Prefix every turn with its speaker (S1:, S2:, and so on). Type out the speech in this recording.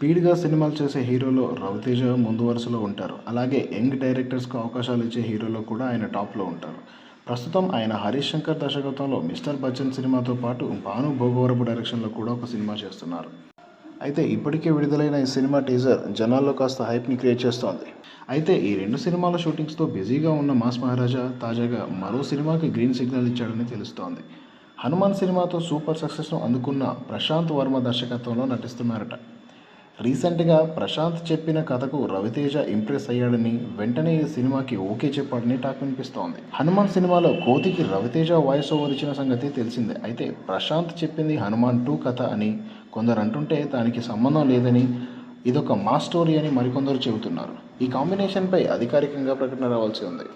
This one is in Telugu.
S1: స్పీడ్గా సినిమాలు చేసే హీరోలో రవితేజ ముందు వరుసలో ఉంటారు. అలాగే యంగ్ డైరెక్టర్స్కు అవకాశాలు ఇచ్చే హీరోలో కూడా ఆయన టాప్లో ఉంటారు. ప్రస్తుతం ఆయన హరీష్ శంకర్ దర్శకత్వంలో మిస్టర్ బచ్చన్ సినిమాతో పాటు భాను భోగవరపు డైరెక్షన్లో కూడా ఒక సినిమా చేస్తున్నారు. అయితే ఇప్పటికే విడుదలైన ఈ సినిమా టీజర్ జనాల్లో కాస్త హైప్ని క్రియేట్ చేస్తోంది. అయితే ఈ రెండు సినిమాల షూటింగ్స్తో బిజీగా ఉన్న మాస్ మహారాజా తాజాగా మరో సినిమాకి గ్రీన్ సిగ్నల్ ఇచ్చాడని తెలుస్తోంది. హనుమాన్ సినిమాతో సూపర్ సక్సెస్ను అందుకున్న ప్రశాంత్ వర్మ దర్శకత్వంలో నటిస్తున్నారట. రీసెంట్గా ప్రశాంత్ చెప్పిన కథకు రవితేజ ఇంప్రెస్ అయ్యాడని వెంటనే ఈ సినిమాకి ఓకే చెప్పాడని టాక్ వినిపిస్తోంది. హనుమాన్ సినిమాలో కోతికి రవితేజ వాయిస్ ఓవర్ ఇచ్చిన సంగతి తెలిసిందే. అయితే ప్రశాంత్ చెప్పింది హనుమాన్ టూ కథ అని. కొందరు అంటుంటే దానికి సంబంధం లేదని. ఇదొక మా స్టోరీ అని మరికొందరు చెబుతున్నారు. ఈ కాంబినేషన్పై అధికారికంగా ప్రకటన రావాల్సి ఉంది.